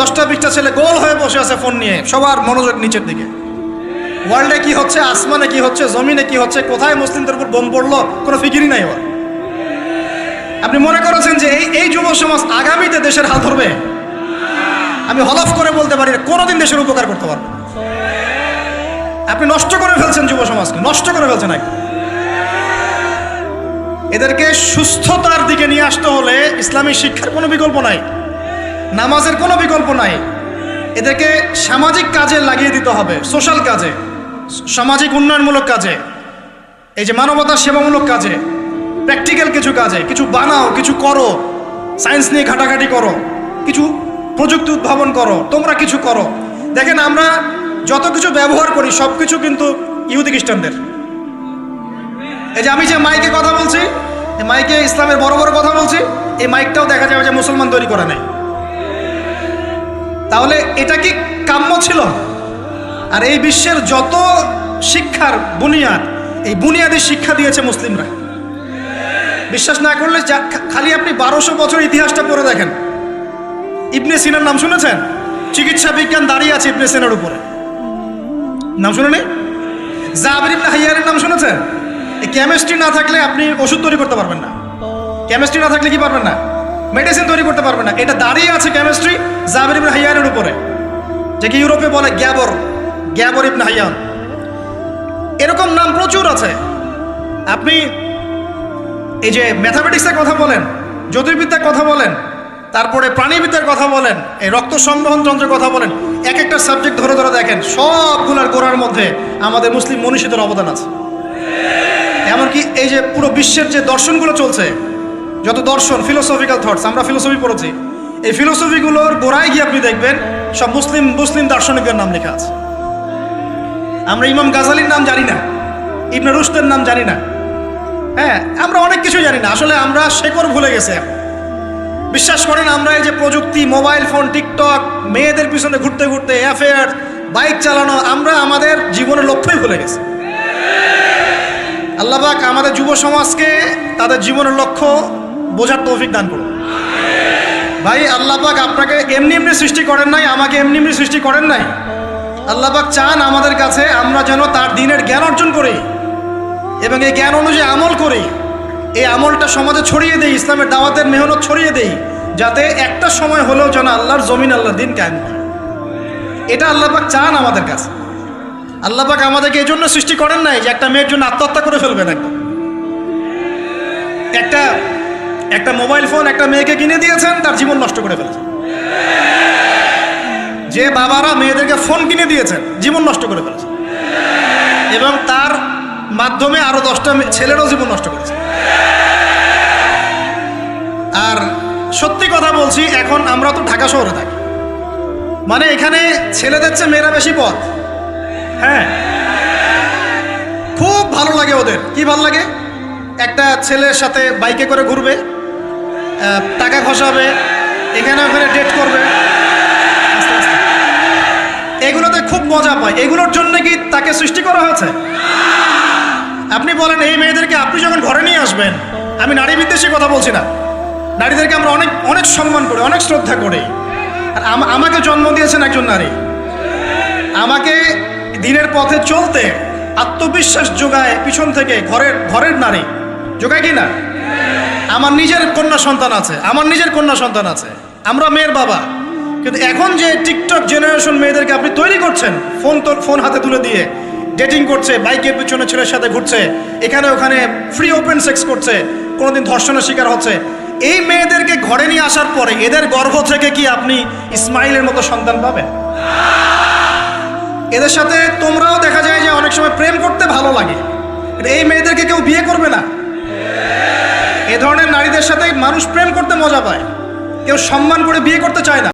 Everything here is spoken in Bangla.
দশটা বিশটা ছেলে গোল হয়ে বসে আছে ফোন নিয়ে, সবার মনোযোগ নিচের দিকে। ওয়ার্ল্ডে কি হচ্ছে, আসমানে কি হচ্ছে, জমিনে কি হচ্ছে, কোথায় মুসলিমদের উপর বোম পড়ল, কোনো ফিকিরই নাই ওর। আপনি মনে করেছেন যে এই এই যুব সমাজ আগামীতে দেশের হাল ধরবে? আমি হলফ করে বলতে পারি কোনোদিন দেশের উপকার করতে পারবে। আপনি নষ্ট করে ফেলছেন যুব সমাজকে, নষ্ট করে ফেলছেন একদম। এদেরকে সুস্থতার দিকে নিয়ে আসতে হলে ইসলামী শিক্ষার কোনো বিকল্প নাই। নামাজের কোনো বিকল্প নাই। এদেরকে সামাজিক কাজে লাগিয়ে দিতে হবে, সোশ্যাল কাজে, সামাজিক উন্নয়নমূলক কাজে, এই যে মানবতার সেবামূলক কাজে, প্র্যাকটিক্যাল কিছু কাজে, কিছু বানাও, কিছু করো, সায়েন্স নিয়ে ঘাটাঘাটি করো, কিছু প্রযুক্তি উদ্ভাবন করো, তোমরা কিছু করো। দেখেন, আমরা যত কিছু ব্যবহার করি সব কিছু কিন্তু ইহুদি খ্রিস্টানদের। এই যে আমি যে মাইকে কথা বলছি মাইকে ইসলামের বড় বড় কথা বলছি, এই মাইকটাও দেখা যাবে যে মুসলমান তৈরি করে নেয়। তাহলে এটা কি কাম্য ছিল? আর এই বিশ্বের যত শিক্ষার বুনিয়াদ, এই বুনিয়াদি শিক্ষা দিয়েছে মুসলিমরা। বিশ্বাস না করলে খালি আপনি বারোশো বছর ইতিহাসটা পড়ে দেখেন। ইবনে সিনার নাম শুনেছেন? চিকিৎসা বিজ্ঞান দাঁড়িয়ে আছে ইবনে সিনার উপরে। নাম শুনেনি? জাবির ইবনে হাইয়ারের নাম শুনেছেন? কেমিস্ট্রি না থাকলে আপনি ওষুধ তৈরি করতে পারবেন না। কেমিস্ট্রি না থাকলে কি পারবেন না? মেডিসিন তৈরি করতে পারবেন না। এটা দাঁড়িয়ে আছে কেমিস্ট্রি জাবির ইবনে হাইয়ানের উপরে। যেকে ইউরোপে বলে গ্যাবর গ্যাবর ইবনে হাইয়ান। এরকম নাম প্রচুর আছে। আপনি এই যে ম্যাথামেটিক্সের কথা বলেন, জ্যোতির্বিদ্যার কথা বলেন, তারপরে প্রাণীবিদ্যার কথা বলেন, এই রক্ত সংবহন যন্ত্রের কথা বলেন, এক একটা সাবজেক্ট ধরে ধরে দেখেন, সবগুলোর গোড়ার মধ্যে আমাদের মুসলিম মনীষীদের অবদান আছে। এমনকি এই যে পুরো বিশ্বের যে দর্শনগুলো চলছে যত দর্শন ফিলোসফিক্যাল থটস আমরা ফিলোসফি পড়েছি। এই ফিলোসফিগুলোর গোড়ায় গিয়ে আপনি দেখবেন, সব মুসলিম মুসলিম দার্শনিকের নাম লেখা আছে। আমরা ইমাম গাজালির নাম জানি না, ইবনে রুশদের নাম জানি না। হ্যাঁ আমরা অনেক কিছু জানি না, আসলে আমরা শেকড় ভুলে গেছে বিশ্বাস করেন, আমরা এই যে প্রযুক্তি, মোবাইল ফোন, টিকটক, মেয়েদের পিছনে ঘুরতে ঘুরতে অ্যাফেয়ার বাইক চালানো, আমরা আমাদের জীবনের লক্ষ্যই ভুলে গেছি। আল্লাহবাক আমাদের যুব সমাজকে, তাদের জীবনের লক্ষ্য বোঝার তৌফিক দান করুন। ভাই আল্লাহবাক আপনাকে এমনি এমনি সৃষ্টি করেন নাই, আমাকে এমনি এমনি সৃষ্টি করেন নাই। আল্লাহবাক চান আমাদের কাছে আমরা যেন তার দিনের জ্ঞান অর্জন করি এবং এই জ্ঞান অনুযায়ী আমল করি। এই আমলটা সমাজে ছড়িয়ে দেই, ইসলামের দাওয়াতের মেহনত ছড়িয়ে দেই, যাতে একটা সময় হলেও যেন আল্লাহর জমিন, আল্লাহর দিন কায়েম হয়। এটা আল্লাহবাক চান আমাদের কাছে। আল্লাহবাক আমাদেরকে এই জন্য সৃষ্টি করেন নাই যে একটা মেয়ের জন্য আত্মহত্যা করে ফেলবেন একদম। একটা একটা মোবাইল ফোন একটা মেয়েকে কিনে দিয়েছেন, তার জীবন নষ্ট করে ফেলেছেন। যে বাবারা মেয়েদেরকে ফোন কিনে দিয়েছেন, জীবন নষ্ট করে ফেলেছেন। এবং তার মাধ্যমে আরও দশটা ছেলেরও জীবন নষ্ট করেছে। আর সত্যি কথা বলছি, এখন আমরা তো ঢাকা শহরে থাকি। মানে এখানে ছেলেদের চেয়ে মেয়েরা বেশি পথ। হ্যাঁ। খুব ভালো লাগে ওদের। কি ভালো লাগে? একটা ছেলের সাথে বাইকে করে ঘুরবে টাকা খসাবে এখানে ওখানে ডেট করবে। এগুলোতে খুব মজা পায়। এগুলোর জন্য কি তাকে সৃষ্টি করা হয়েছে? আপনি বলেন, এই মেয়েদেরকে আপনি যখন ঘরে নিয়ে আসবেন, আমি নারী বিদ্বেষী কথা বলছি না। নারীদেরকে আমরা অনেক অনেক সম্মান করি, অনেক শ্রদ্ধা করি। আর আম- আমাকে জন্ম দিয়েছেন একজন নারী। আমাকে দিনের পথে চলতে আত্মবিশ্বাস যোগায় পিছন থেকে ঘরের ঘরের নারী। যোগায় কি না? আমার নিজের কন্যা সন্তান আছে, আমার নিজের কন্যা সন্তান আছে, আমরা মেয়ের বাবা। কিন্তু এখন যে টিকটক জেনারেশন মেয়েদেরকে আপনি তৈরি করছেন ফোন তোর ফোন হাতে তুলে দিয়ে ডেটিং করছে, বাইকের পিছনে ছেলের সাথে ঘুরছে, এখানে ওখানে ফ্রি ওপেন সেক্স করছে, কোনোদিন ধর্ষণের শিকার হচ্ছে, এই মেয়েদেরকে ঘরে নিয়ে আসার পরে এদের গর্ভ থেকে কি আপনি ইসমাইলের মতো সন্তান পাবেন? এদের সাথে তোমরাও দেখা যায় যে অনেক সময় প্রেম করতে ভালো লাগে এই মেয়েদেরকে কেউ বিয়ে করবে না। এ ধরনের নারীদের সাথে মানুষ প্রেম করতে মজা পায়। কেউ সম্মান করে বিয়ে করতে চায় না।